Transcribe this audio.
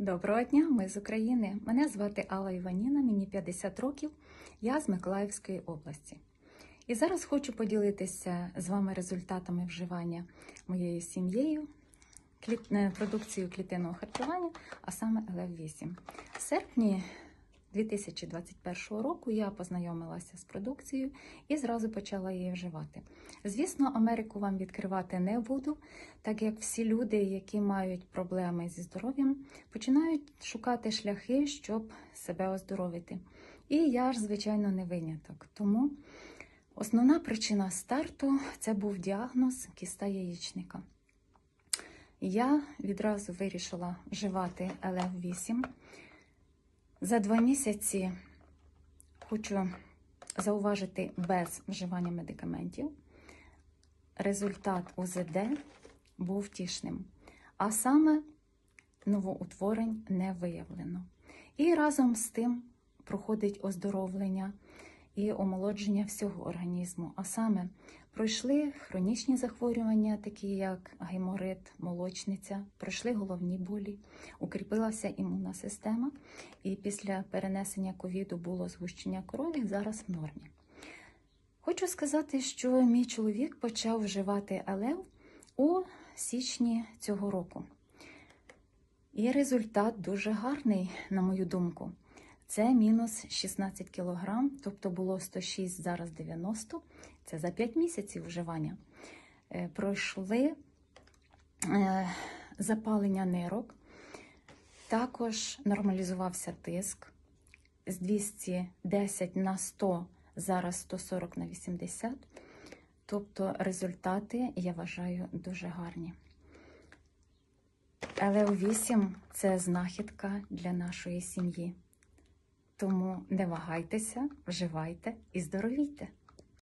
Доброго дня, ми з України. Мене звати Алла Іваніна, мені 50 років, я з Миколаївської області. І зараз хочу поділитися з вами результатами вживання моєю сім'єю е, продукцією клітинного харчування, а саме ЛФ8. В серпні 2021 року я познайомилася з продукцією і зразу почала її вживати. Звісно, Америку вам відкривати не буду, так як всі люди, які мають проблеми зі здоров'ям, починають шукати шляхи, щоб себе оздоровити. І я ж, звичайно, не виняток. Тому основна причина старту це був діагноз кіста яєчника. Я відразу вирішила вживати ЛФ8. За два місяці хочу зауважити без вживання медикаментів. Результат УЗД був тішним, а саме новоутворень не виявлено. І разом з тим проходить оздоровлення і омолодження всього організму. А саме пройшли хронічні захворювання, такі як геморит, молочниця, пройшли головні болі, укріпилася імунна система, і після перенесення ковіду було згущення крові, зараз в нормі. Хочу сказати, що мій чоловік почав вживати АЛЕВ у січні цього року. І результат дуже гарний, на мою думку. Це мінус 16 кг, тобто було 106, зараз 90. Це за 5 місяців вживання. Е, Пройшли е, запалення нирок, також нормалізувався тиск з 210 на 100, зараз 140 на 80. Тобто результати, я вважаю, дуже гарні. ЛЕО8 – це знахідка для нашої сім'ї. Тому не вагайтеся, вживайте і здоровійте.